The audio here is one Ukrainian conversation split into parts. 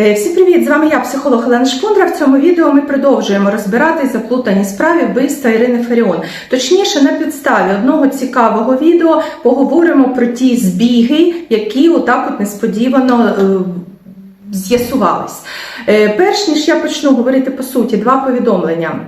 Е, Всім привіт! З вами я, психолог Олена Шпундра. В цьому відео ми продовжуємо розбирати заплутані справі вбивства Ірини Фаріон. Точніше, на підставі одного цікавого відео поговоримо про ті збіги, які отак от несподівано е, з'ясувались. Е, Перш ніж я почну говорити по суті, два повідомлення.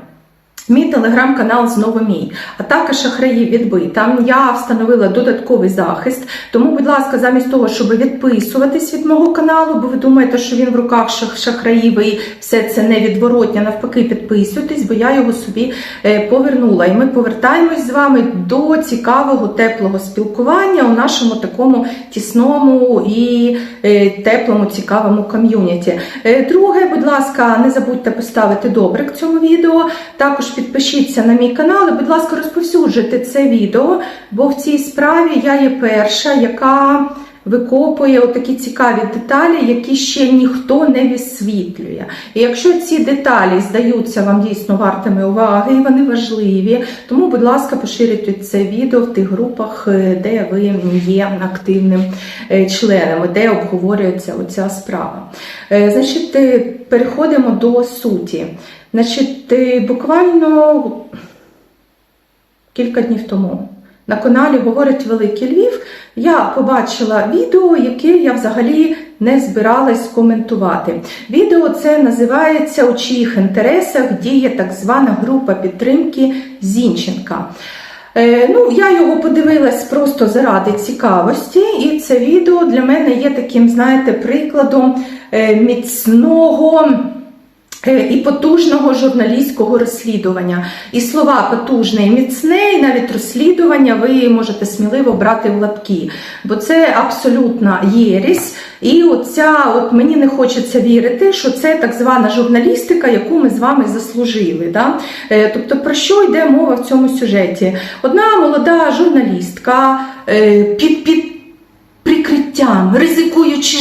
Мій телеграм-канал знову мій. Атака шахраїв відбий. Там я встановила додатковий захист. Тому, будь ласка, замість того, щоб відписуватись від мого каналу, бо ви думаєте, що він в руках шах- шахраїв і все це невідворотня, навпаки, підписуйтесь, бо я його собі е, повернула. І ми повертаємось з вами до цікавого теплого спілкування у нашому такому тісному і е, теплому, цікавому ком'юніті. Е, Друге, будь ласка, не забудьте поставити добрик цьому відео. Також підпишіться на мій канал і, будь ласка, розповсюджуйте це відео, бо в цій справі я є перша, яка викопує такі цікаві деталі, які ще ніхто не висвітлює. І якщо ці деталі здаються вам дійсно вартими уваги, і вони важливі, тому, будь ласка, поширюйте це відео в тих групах, е, де ви є активним е, членом, де обговорюється оця справа. Е, Значить, переходимо до суті. Значить, буквально кілька днів тому на каналі Говорить Великий Львів я побачила відео, яке я взагалі не збиралась коментувати. Відео це називається У чиїх інтересах діє так звана група підтримки Зінченка. Е, Ну, я його подивилась просто заради цікавості, і це відео для мене є таким, знаєте, прикладом е, міцного. Е, І потужного журналістського розслідування. І слова потужне і міцне, і навіть розслідування ви можете сміливо брати в лапки, бо це абсолютна єресь. І оця, от мені не хочеться вірити, що це так звана журналістика, яку ми з вами заслужили. Да? Е, Тобто, про що йде мова в цьому сюжеті? Одна молода журналістка е, під, під прикриттям, ризикуючи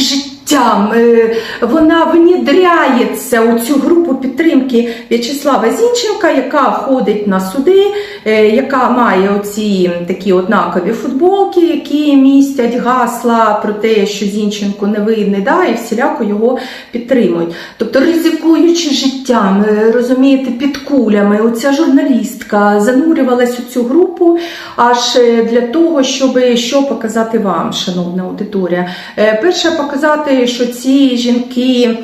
життям, вона внідряється у цю групу підтримки В'ячеслава Зінченка, яка ходить на суди, яка має оці такі однакові футболки, які містять гасла про те, що Зінченко не невинний, да, і всіляко його підтримують. Тобто, ризикуючи життям, е, розумієте, під кулями, оця журналістка занурювалась у цю групу аж е, для того, щоб що показати вам, шановна аудиторія. Е, Перше, показати, що ці жінки.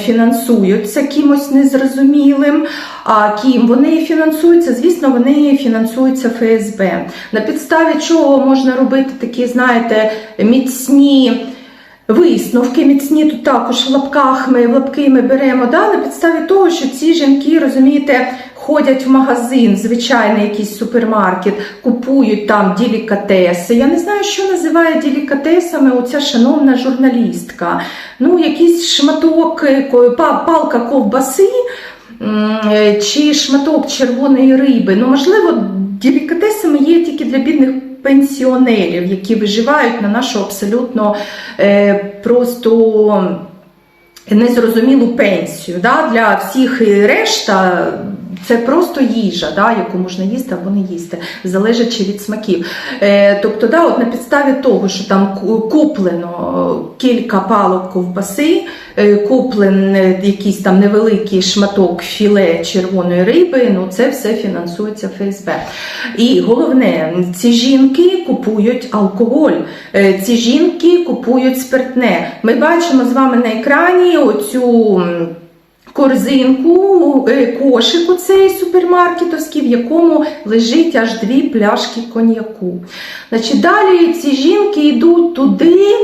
Фінансуються кимось незрозумілим. А ким вони фінансуються? Звісно, вони фінансуються ФСБ. На підставі чого можна робити такі, знаєте, міцні висновки, міцні тут також в лапках ми в лапки ми беремо. Да? На підставі того, що ці жінки, розумієте, ходять в магазин, звичайний якийсь супермаркет, купують там ділікатеси. Я не знаю, що називає ділікатесами оця шановна журналістка. Ну, якийсь шматок, е, палка ковбаси. е, Чи шматок червоної риби. Ну, можливо, делікатесами є тільки для бідних пенсіонерів, які виживають на нашу абсолютно е, просто незрозумілу пенсію. Да? Для всіх решта це просто їжа, да, яку можна їсти або не їсти, залежачи від смаків. Е, тобто, да, от на підставі того, що там куплено кілька палок ковбаси, е, куплен е, якийсь там невеликий шматок філе червоної риби, ну це все фінансується ФСБ. І головне, ці жінки купують алкоголь, е, ці жінки купують спиртне. Ми бачимо з вами на екрані оцю. Корзинку, кошик у цей супермаркетовський, в якому лежить аж дві пляшки коньяку. Значить, далі ці жінки йдуть туди,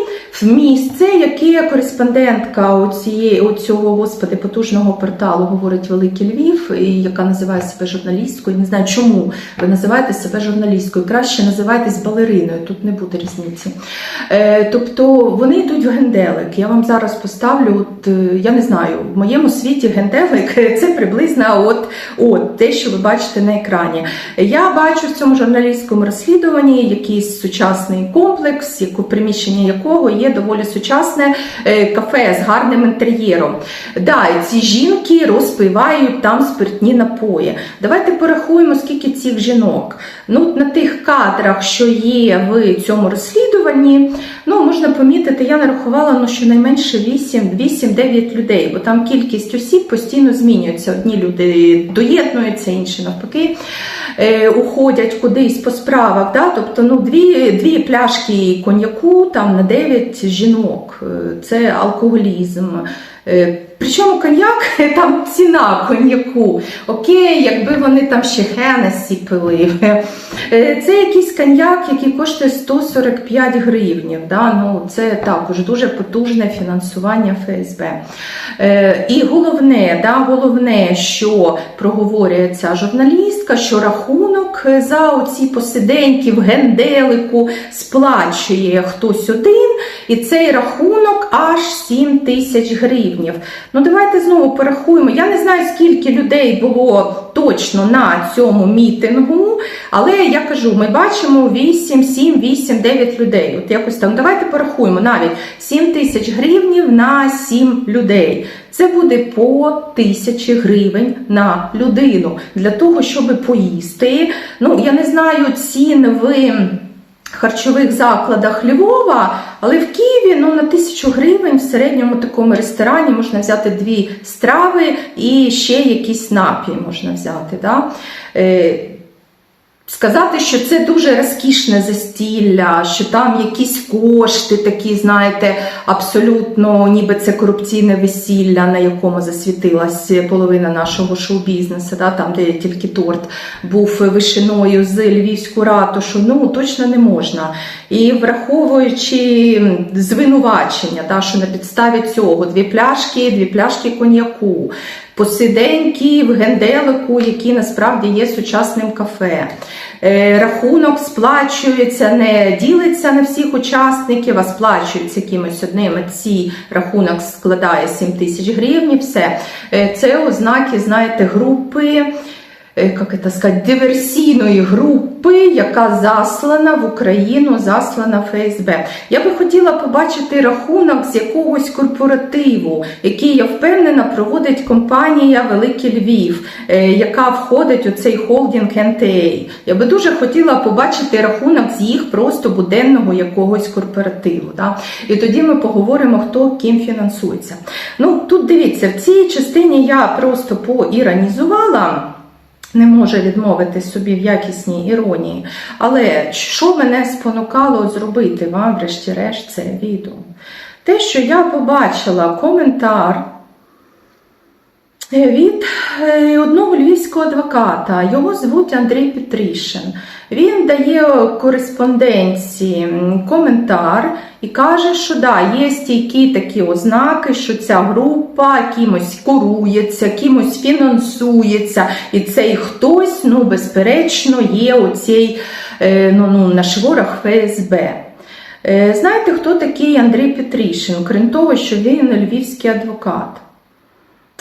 місце, яке кореспондентка оцієї, оцього господи, потужного порталу говорить Великий Львів, і яка називає себе журналісткою. Не знаю, чому ви називаєте себе журналісткою. Краще називайтесь балериною, тут не буде різниці. Е, тобто вони йдуть в генделик. Я вам зараз поставлю, от, е, я не знаю, в моєму світі генделик це приблизно от, от те, що ви бачите на екрані. Я бачу в цьому журналістському розслідуванні якийсь сучасний комплекс, яку приміщення якого є своє доволі сучасне е, кафе з гарним інтер'єром. Да, ці жінки розпивають там спиртні напої. Давайте порахуємо, скільки цих жінок. Ну, на тих кадрах, що є в цьому розслідуванні, ну можна помітити, я нарахувала ну, щонайменше 8-9 людей, бо там кількість осіб постійно змінюється. Одні люди доєднуються, інші навпаки е, уходять кудись по справах. Да? Тобто ну, дві, дві пляшки коньяку там на 9 жінок. Е, Це алкоголізм. Е, Причому коньяк там ціна коньяку. Окей, якби вони там ще Хенесі пили. Е, Це якийсь коньяк, який коштує 145 гривнів. Да? Ну, це також дуже потужне фінансування ФСБ. Е, І головне, да, головне, що проговорює ця журналістка, що рахунок за оці посиденьки в генделику сплачує хтось один, і цей рахунок аж 7 тисяч гривнів. Ну давайте знову порахуємо. Я не знаю, скільки людей було точно на цьому мітингу, але я кажу, ми бачимо 8, 7, 8, 9 людей. От якось так. Ну, Давайте порахуємо навіть 7 тисяч гривнів на 7 людей. Це буде по тисячі гривень на людину для того, щоб поїсти. Ну, я не знаю цін в харчових закладах Львова, але в Києві ну, на тисячу гривень в середньому такому ресторані можна взяти дві страви і ще якийсь напій можна взяти. Да? Сказати, що це дуже розкішне застілля, що там якісь кошти такі, знаєте, абсолютно, ніби це корупційне весілля, на якому засвітилась половина нашого шоу-бізнесу, да, там, де тільки торт був вишиною з львівську ратушу, ну точно не можна. І враховуючи звинувачення, да, що на підставі цього дві пляшки, дві пляшки коньяку. Посиденьки в генделику, які насправді є сучасним кафе. Е, Рахунок сплачується, не ділиться на всіх учасників, а сплачується кимось одним. Ці рахунок складає 7 тисяч гривень. Все. Е, Це ознаки, знаєте, групи. Е, Як це сказати, диверсійної групи, яка заслана в Україну, заслана ФСБ. Я би хотіла побачити рахунок з якогось корпоративу, який я впевнена проводить компанія Великий Львів, е, яка входить у цей холдинг НТА. Я би дуже хотіла побачити рахунок з їх просто буденного якогось корпоративу. Да? І тоді ми поговоримо, хто ким фінансується. Ну тут дивіться, в цій частині я просто поіронізувала. Не може відмовити собі в якісній іронії. Але що мене спонукало зробити вам, врешті-решт, це відео? Те, що я побачила коментар від е, одного львівського адвоката, його звуть Андрій Петрішин. Він дає кореспонденції коментар і каже, що да, є стійкі такі ознаки, що ця група кимось курується, кимось фінансується, і цей хтось, ну, безперечно, є оцей е, ну, ну, на шворах ФСБ. Е, Знаєте, хто такий Андрій Петрішин, крім того, що він львівський адвокат?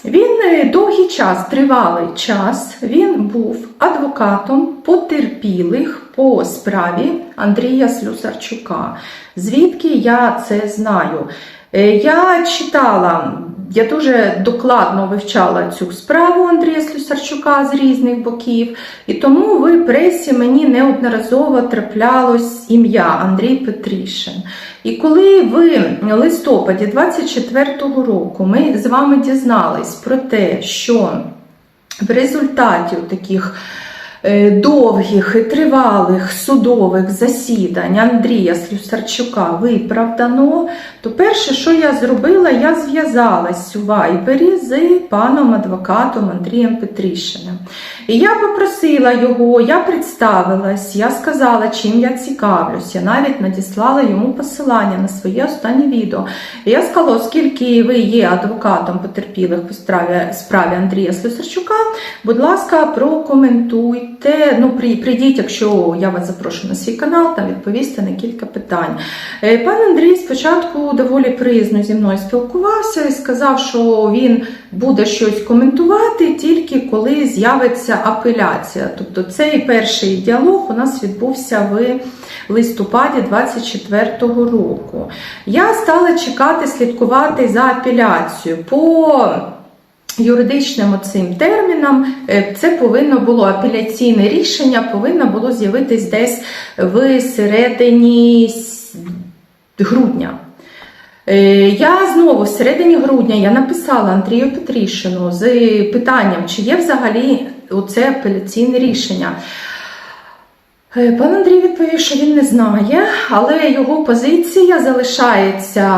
Він е, довгий час, тривалий час, він був адвокатом потерпілих по справі Андрія Слюсарчука. Звідки я це знаю? Е, Я читала, я дуже докладно вивчала цю справу Андрія Слюсарчука з різних боків, і тому в пресі мені неодноразово траплялось ім'я Андрій Петрішин. І коли в листопаді 24-го року ми з вами дізнались про те, що в результаті таких довгих і тривалих судових засідань Андрія Слюсарчука виправдано, то перше, що я зробила, я зв'язалась у Вайбері з паном адвокатом Андрієм Петрішиним. І я попросила його, я представилась, я сказала, чим я цікавлюсь. Я навіть надіслала йому посилання на своє останнє відео. І я сказала, оскільки ви є адвокатом потерпілих по справі Андрія Слюсарчука, будь ласка, прокоментуйте приходьте, ну при- прийдіть, якщо я вас запрошу на свій канал, там відповісти на кілька питань. Е, Пан Андрій спочатку доволі приязно зі мною спілкувався і сказав, що він буде щось коментувати тільки коли з'явиться апеляція. Тобто цей перший діалог у нас відбувся в листопаді 24-го року. Я стала чекати, слідкувати за апеляцією. По юридичним оцим термінам е, це повинно було апеляційне рішення, повинно було з'явитись десь в середині грудня. Е, Я знову в середині грудня я написала Андрію Петрішину з питанням, чи є взагалі оце апеляційне рішення. Е, Пан Андрій відповів, що він не знає, але його позиція залишається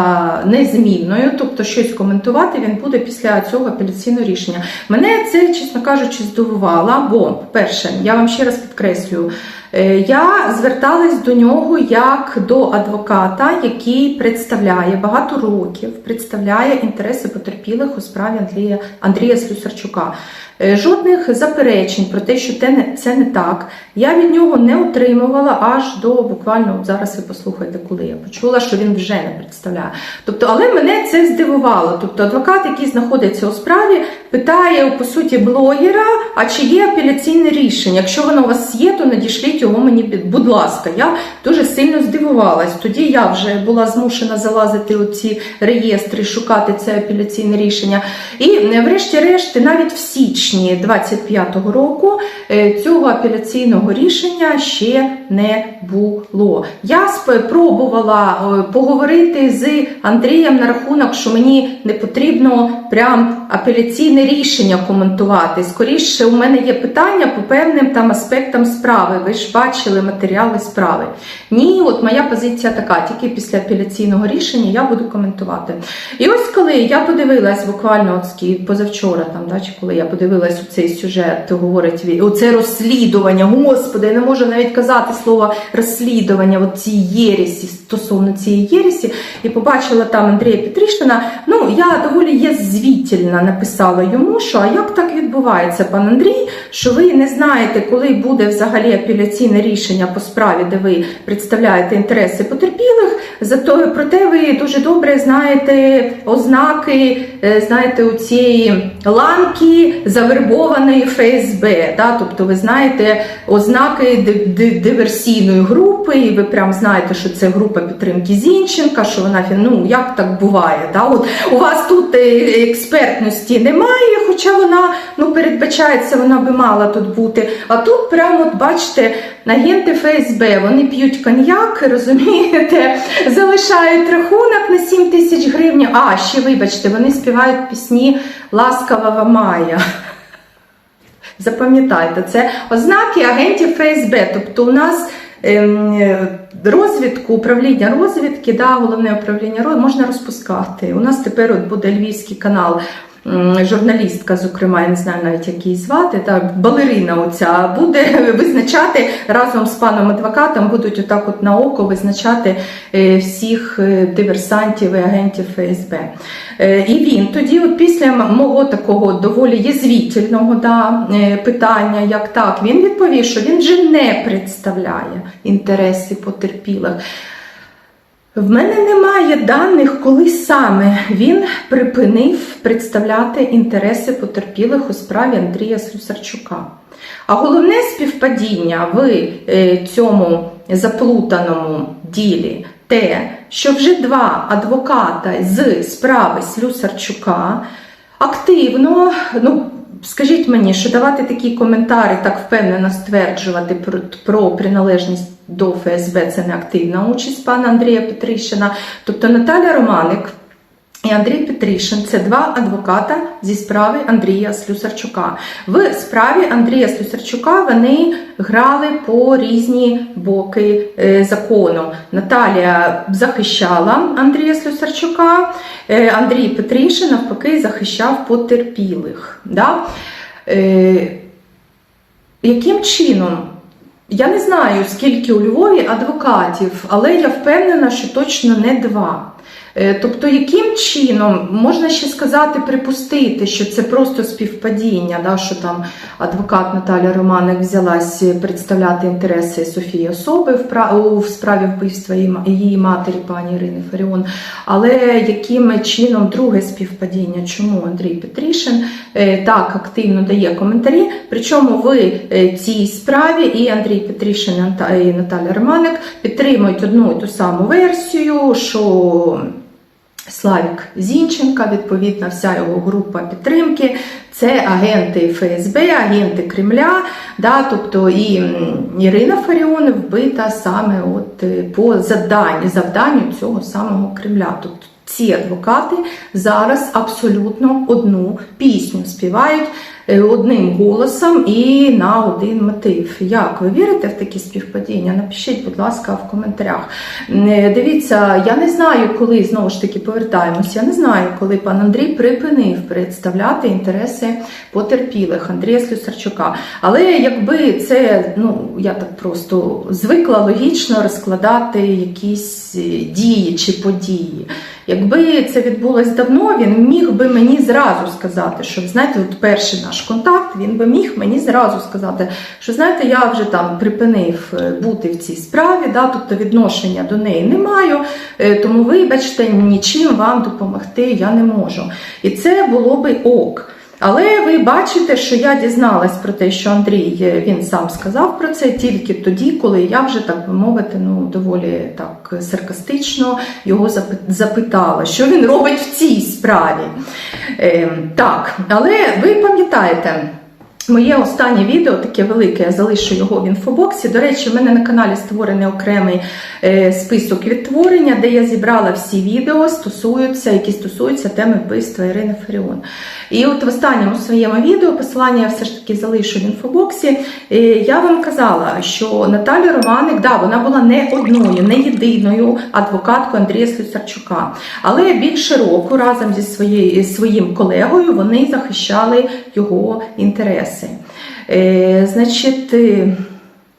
незмінною, тобто щось коментувати він буде після цього апеляційного рішення. Мене це, чесно кажучи, здивувало, бо, по-перше, я вам ще раз підкреслюю, е, я зверталась до нього як до адвоката, який представляє багато років, представляє інтереси потерпілих у справі Андрія, Андрія Слюсарчука. Е, Жодних заперечень про те, що це не так, я від нього не отримувала аж до буквально от зараз ви послухайте, коли я почула, що він вже не представляє. Тобто, але мене це здивувало. Тобто, адвокат, який знаходиться у справі, питає по суті блогера, а чи є апеляційне рішення? Якщо воно у вас є, то надішліть його мені, під- будь ласка. Я дуже сильно здивувалась. Тоді я вже була змушена залазити у ці реєстри, шукати це апеляційне рішення. І е, врешті-решт, навіть в січні 25-го року е, цього апеляційного рішення ще не було. Я спробувала е, поговорити з Андрієм на рахунок, що мені не потрібно прям апеляційне рішення коментувати. Скоріше, у мене є питання по певним там аспектам справи. Ви ж бачили матеріали справи. Ні, от моя позиція така, тільки після апеляційного рішення я буду коментувати. І ось коли я подивилась буквально от позавчора, там, да, чи коли я подивилась у цей сюжет, говорить оце розслідування, господи, я не можу навіть казати слово розслідування от цій єресі, стосовно цієї єресі, і побачила там Андрія Петрішина. Ну, я доволі язвітельно написала йому, що а як так відбувається, пан Андрій, що ви не знаєте, коли буде взагалі апеляційне рішення по справі, де ви представляєте інтереси потерпілих, зато проте ви дуже добре знаєте ознаки, е, знаєте, у цієї ланки завербованої ФСБ. Да? Тобто ви знаєте ознаки ди- ди- диверсійної групи, і ви прям знаєте, що це група підтримки Зінченка, що вона ну як так буває. Да? От у вас тут е, експертності немає, хоча вона ну передбачається, вона би мала тут бути. А тут прямо от бачите, агенти ФСБ вони п'ють коньяк, розумієте, залишають рахунок на 7 тисяч гривень. А ще вибачте, вони співають пісні Ласкава Мая. Запам'ятайте, це ознаки агентів ФСБ. Тобто у нас ем, е, розвідку, управління розвідки, да, головне управління розвідки можна розпускати. У нас тепер от буде львівський канал. Журналістка, зокрема, я не знаю навіть як її звати, так, балерина оця буде визначати разом з паном адвокатом, будуть отак от на око визначати е, всіх е, диверсантів і агентів ФСБ. Е, І він тоді, от після мого такого доволі язвітельного да, питання, як так, він відповів, що він вже не представляє інтереси потерпілих. В мене немає даних, коли саме він припинив представляти інтереси потерпілих у справі Андрія Слюсарчука. А головне співпадіння в е, цьому заплутаному ділі те, що вже два адвоката з справи Слюсарчука активно, ну скажіть мені, що давати такі коментарі, так впевнено стверджувати про, про приналежність до ФСБ це не активна участь пана Андрія Петрищина. Тобто Наталя Романик і Андрій Петришин це два адвоката зі справи Андрія Слюсарчука. В справі Андрія Слюсарчука вони грали по різні боки е, закону. Наталія захищала Андрія Слюсарчука, е, Андрій Петришин навпаки захищав потерпілих. Да? Е, яким чином? Я не знаю, скільки у Львові адвокатів, але я впевнена, що точно не два. Е, Тобто, яким чином можна ще сказати, припустити, що це просто співпадіння, да, що там адвокат Наталя Романик взялась представляти інтереси Софії особи в, пра- в справі вбивства її, матері, пані Ірини Фаріон. Але яким чином друге співпадіння? Чому Андрій Петрішин е, так активно дає коментарі? Причому ви е, цій справі і Андрій Петрішин і Наталя Романик підтримують одну і ту саму версію, що Славік Зінченка, відповідна вся його група підтримки. Це агенти ФСБ, агенти Кремля, да, тобто і Ірина Фаріон вбита саме от е, по завданню, завданню цього самого Кремля. Тобто ці адвокати зараз абсолютно одну пісню співають одним голосом і на один мотив. Як ви вірите в такі співпадіння? Напишіть, будь ласка, в коментарях. Е, Дивіться, я не знаю, коли знову ж таки повертаємося. Я не знаю, коли пан Андрій припинив представляти інтереси потерпілих Андрія Слюсарчука. Але якби це, ну я так просто звикла логічно розкладати якісь е, дії чи події. Якби це відбулось давно, він міг би мені зразу сказати, що знаєте, от перший наш контакт, він би міг мені зразу сказати, що знаєте, я вже там припинив е, бути в цій справі, да, тобто відношення до неї не маю, е, тому вибачте, нічим вам допомогти я не можу. І це було би ок. Але ви бачите, що я дізналась про те, що Андрій е, він сам сказав про це тільки тоді, коли я вже так би мовити, ну доволі так саркастично його запи- запитала, що він робить в цій справі. Е, так, але ви пам'ятаєте. Моє останнє відео, таке велике, я залишу його в інфобоксі. До речі, в мене на каналі створений окремий е, список відтворення, де я зібрала всі відео, стосуються, які стосуються теми вбивства Ірини Фаріон. І от в останньому своєму відео, посилання я все ж таки залишу в інфобоксі, е, я вам казала, що Наталя Романик, да, вона була не одною, не єдиною адвокаткою Андрія Слюсарчука, але більше року разом зі своєю, своїм колегою вони захищали його інтереси. Е, значить, е,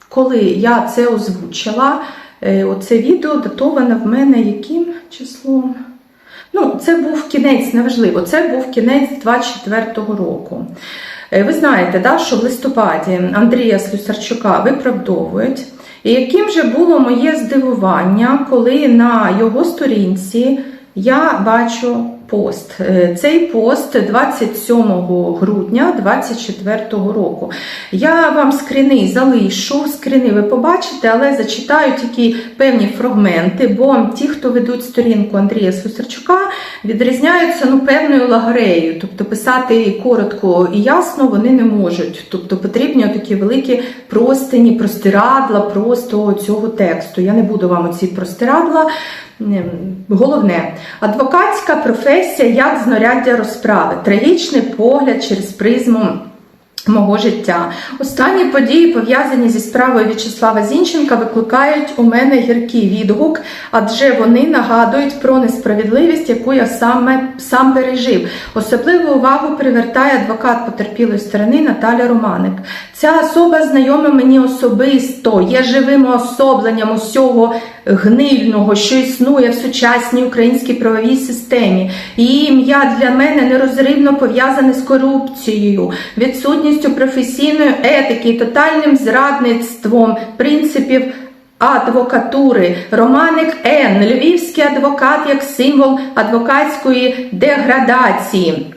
коли я це озвучила, е, оце відео датоване в мене яким числом? Ну, це був кінець, неважливо, це був кінець 24-го року. Е, Ви знаєте, да, що в листопаді Андрія Слюсарчука виправдовують. І яким же було моє здивування, коли на його сторінці я бачу пост. Е, Цей пост 27 грудня 24 року. Я вам скріни залишу, скріни ви побачите, але зачитаю тільки певні фрагменти, бо ті, хто ведуть сторінку Андрія Слюсарчука, відрізняються ну, певною лагреєю. Тобто писати коротко і ясно вони не можуть. Тобто потрібні такі великі простині, простирадла просто цього тексту. Я не буду вам оці простирадла. Головне, адвокатська професія як знаряддя розправи, трагічний погляд через призму мого життя. Останні події, пов'язані зі справою В'ячеслава Зінченка, викликають у мене гіркий відгук, адже вони нагадують про несправедливість, яку я саме сам пережив. Особливу увагу привертає адвокат потерпілої сторони Наталя Романик. Ця особа знайома мені особисто, є живим уособленням усього гнильного, що існує в сучасній українській правовій системі. Її ім'я для мене нерозривно пов'язане з корупцією, відсутністю професійної етики, тотальним зрадництвом принципів. Адвокатури Романик Н. Львівський адвокат як символ адвокатської деградації.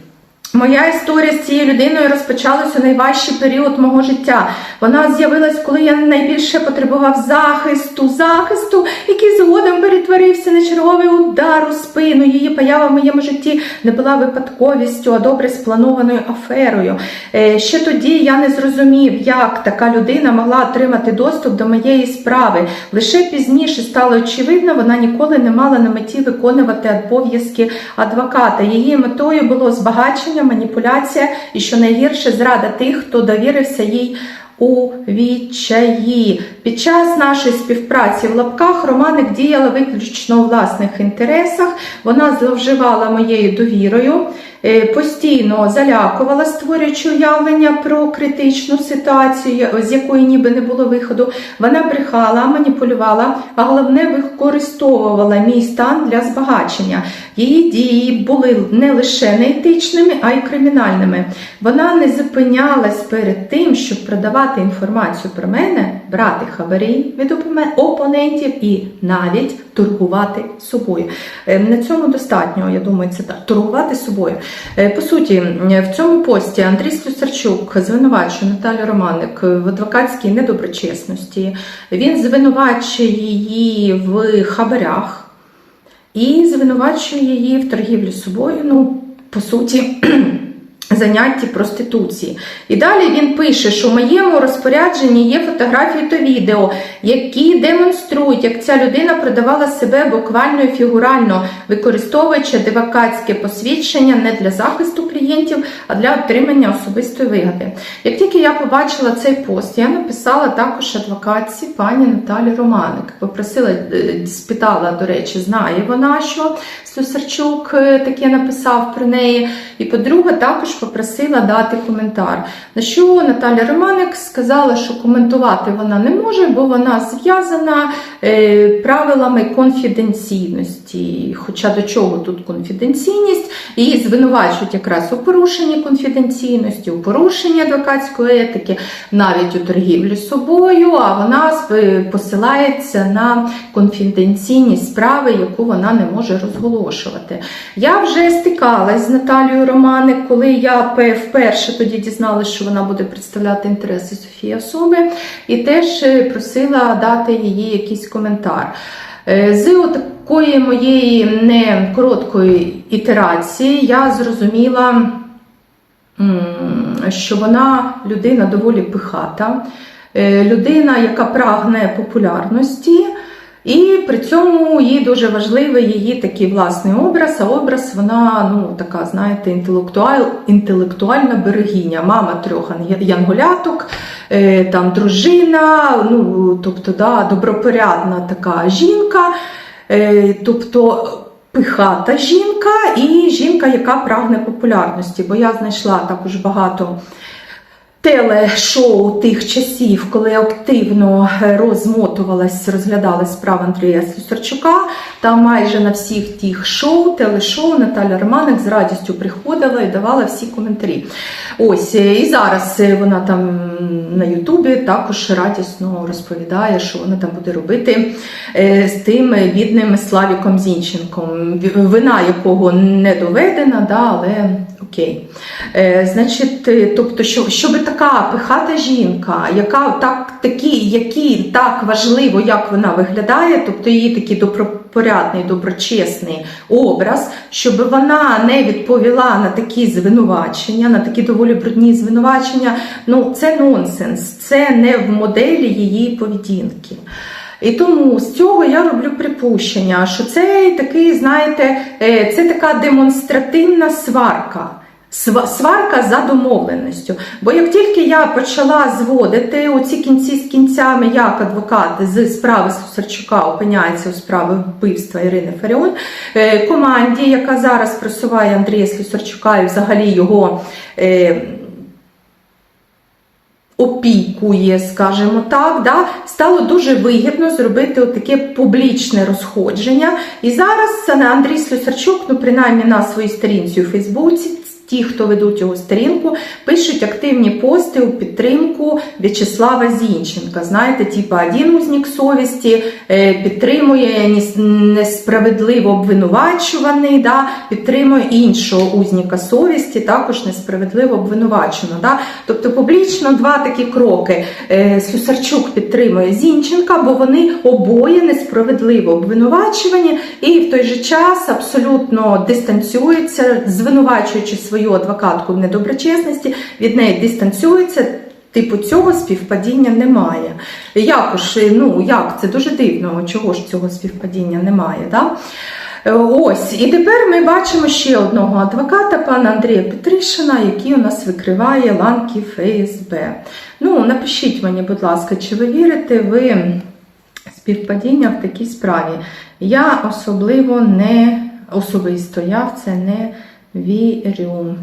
Моя історія з цією людиною розпочалась у найважчий період мого життя. Вона з'явилась, коли я найбільше потребував захисту, захисту, який згодом перетворився на черговий удар у спину. Її поява в моєму житті не була випадковістю, а добре спланованою аферою. Е, Ще тоді я не зрозумів, як така людина могла отримати доступ до моєї справи. Лише пізніше стало очевидно, вона ніколи не мала на меті виконувати обов'язки адвоката. Її метою було збагачення, маніпуляція і, що найгірше, зрада тих, хто довірився їй. У відчаї під час нашої співпраці в лапках Романик діяла виключно у власних інтересах. Вона зловживала моєю довірою. Е, постійно залякувала, створюючи уявлення про критичну ситуацію, з якої ніби не було виходу. Вона брехала, маніпулювала, а головне використовувала мій стан для збагачення. Її дії були не лише неетичними, а й кримінальними. Вона не зупинялась перед тим, щоб продавати інформацію про мене, брати хабарі від опонентів і навіть торгувати собою. Е, На цьому достатньо, я думаю, це так. Торгувати собою. Е, По суті, в цьому пості Андрій Слюсарчук звинувачує Наталю Романик в адвокатській недоброчесності. Він звинувачує її в хабарях і звинувачує її в торгівлі собою. Ну, по суті. Занятті проституції. І далі він пише, що в моєму розпорядженні є фотографії та відео, які демонструють, як ця людина продавала себе буквально і фігурально, використовуючи адвокатське посвідчення не для захисту клієнтів, а для отримання особистої вигоди. Як тільки я побачила цей пост, я написала також адвокатці пані Наталі Романик. Попросила, е, спитала, до речі, знає вона, що Слюсарчук е, таке написав про неї. І по-друге, також попросила дати коментар. На що Наталя Романик сказала, що коментувати вона не може, бо вона зв'язана е, правилами конфіденційності. Хоча до чого тут конфіденційність, її звинувачують якраз у порушенні конфіденційності, у порушенні адвокатської етики, навіть у торгівлі собою, а вона посилається на конфіденційність справи, яку вона не може розголошувати. Я вже стикалась з Наталією Романик, коли я пе- вперше тоді дізналася, що вона буде представляти інтереси Софії особи, і теж е, просила дати їй якийсь коментар. Е, З такої моєї не короткої ітерації я зрозуміла, що вона людина доволі пихата, е, людина, яка прагне популярності. І при цьому їй дуже важливий її такий власний образ, а образ вона ну, така, знаєте, інтелектуаль, інтелектуальна берегиня, мама трьох янголяток, е, там дружина, ну, тобто да, добропорядна така жінка, е, тобто пихата жінка і жінка, яка прагне популярності. Бо я знайшла також багато телешоу тих часів, коли активно е, розмотувалась, розглядалась справа Андрія Слюсарчука, та майже на всіх тих шоу, телешоу Наталя Романик з радістю приходила і давала всі коментарі. Ось е, і зараз е, вона там на Ютубі також радісно розповідає, що вона там буде робити з тим бідним Славіком Зінченком, вина якого не доведена, да, але окей. Значить, тобто, що, щоб така пихата жінка, яка так, такі, якій так важливо, як вона виглядає, тобто її такий добропорядний, доброчесний образ, щоб вона не відповіла на такі звинувачення, на такі доволі брудні звинувачення, ну це нонсенс, це не в моделі її поведінки. І тому з цього я роблю припущення, що це такий, знаєте, е, це така демонстративна сварка. Сва- Сварка за домовленістю. Бо як тільки я почала зводити оці кінці з кінцями, як адвокати з справи Сусарчука опиняються у справі вбивства Ірини Фаріон, е, команді, яка зараз просуває Андрія Слюсарчука і взагалі його. е, опікує, скажімо так, да, стало дуже вигідно зробити таке публічне розходження. І зараз Андрій Слюсарчук, ну принаймні на своїй сторінці у Фейсбуці, ті, хто ведуть його сторінку, пишуть активні пости у підтримку В'ячеслава Зінченка. Знаєте, типа один узник совісті е, підтримує несправедливо обвинувачуваний, да, підтримує іншого узника совісті, також несправедливо обвинувачено. Да. Тобто публічно два такі кроки. Е, Слюсарчук підтримує Зінченка, бо вони обоє несправедливо обвинувачувані і в той же час абсолютно дистанціюються, звинувачуючи свою адвокатку в недоброчесності, від неї дистанціюються. Типу цього співпадіння немає. Якось, ну як це дуже дивно, чого ж цього співпадіння немає. Да? Е, Ось, і тепер ми бачимо ще одного адвоката, пана Андрія Петришина, який у нас викриває ланки ФСБ. Ну, напишіть мені, будь ласка, чи ви вірите ви співпадіння в такій справі? Я особливо не особисто я в це не вірю.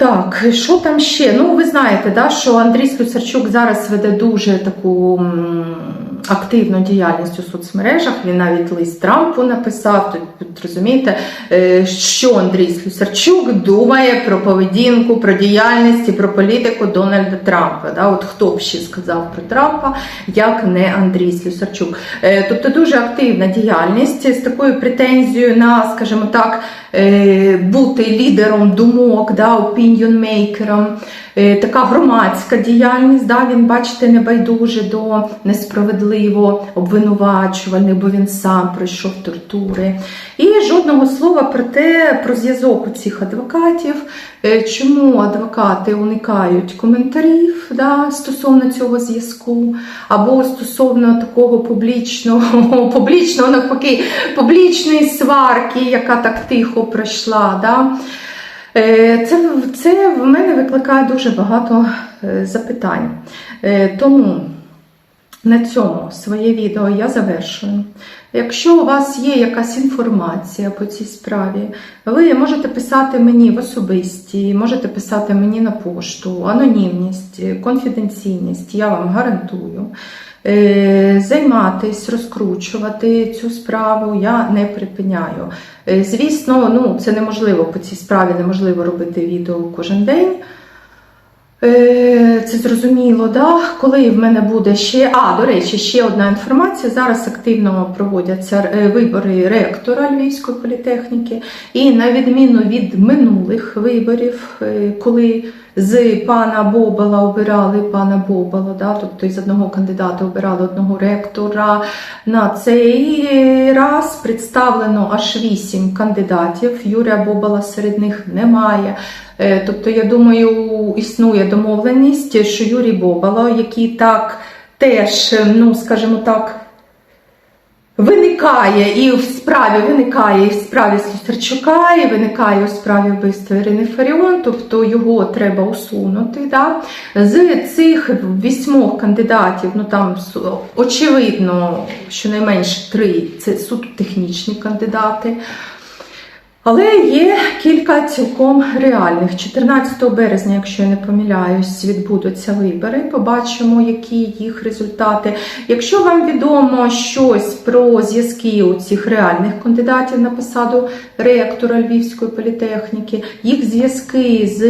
Так, що там ще? Ну, ви знаєте, да, що Андрій Слюсарчук зараз веде дуже таку активну діяльність у соцмережах. Він навіть лист Трампу написав. Тут, розумієте, е, що Андрій Слюсарчук думає про поведінку, про діяльність про політику Дональда Трампа. Да? От хто б ще сказав про Трампа, як не Андрій Слюсарчук. Е, Тобто дуже активна діяльність з такою претензією на, скажімо так, е, бути лідером думок, да, опіньйонмейкером, Е, така громадська діяльність. Да, він, бачите, не байдуже до несправедливо обвинувачувальних, бо він сам пройшов тортури. І жодного слова про те, про зв'язок у цих адвокатів, е, чому адвокати уникають коментарів да, стосовно цього зв'язку, або стосовно такого публічного, публічного навпаки, публічної сварки, яка так тихо пройшла. Да. Е, Це, це в мене викликає дуже багато е, запитань. Е, Тому на цьому своє відео я завершую. Якщо у вас є якась інформація по цій справі, ви можете писати мені в особисті, можете писати мені на пошту, анонімність, конфіденційність, я вам гарантую. Е, Займатись, розкручувати цю справу я не припиняю. Е, Звісно, ну це неможливо по цій справі, неможливо робити відео кожен день. Е, Це зрозуміло, да? коли в мене буде ще. А, до речі, ще одна інформація. Зараз активно проводяться вибори ректора Львівської політехніки. І на відміну від минулих виборів, коли з пана Бобала обирали пана Бобала, да? тобто із одного кандидата обирали одного ректора. На цей раз представлено аж вісім кандидатів. Юрія Бобала серед них немає. Е, Тобто, я думаю, існує домовленість, що Юрій Бобало, який так теж, ну скажімо так, виникає і в справі виникає і в справі Слюсарчука, і виникає у справі вбивства Ірини Фаріон, тобто його треба усунути. Да? З цих вісьмох кандидатів, ну там очевидно, щонайменше три це суто технічні кандидати. Але є кілька цілком реальних. 14 березня, якщо я не помиляюсь, відбудуться вибори. Побачимо, які їх результати. Якщо вам відомо щось про зв'язки у цих реальних кандидатів на посаду ректора Львівської політехніки, їх зв'язки з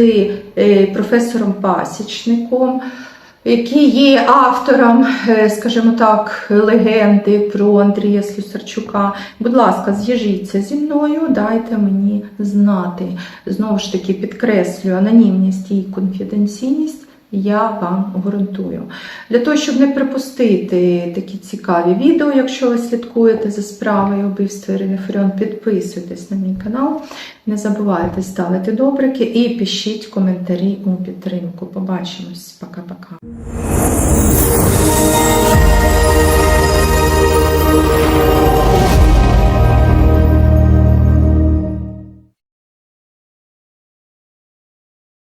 е, професором Пасічником який є автором, е, скажімо так, легенди про Андрія Слюсарчука. Будь ласка, з'їжіться зі мною, дайте мені знати. Знову ж таки, підкреслюю анонімність і конфіденційність. Я вам гарантую. Для того, щоб не припустити такі цікаві відео, якщо ви слідкуєте за справою вбивства Ірини Фаріон, підписуйтесь на мій канал. Не забувайте ставити добрики і пишіть коментарі у підтримку. Побачимось, пока-пока.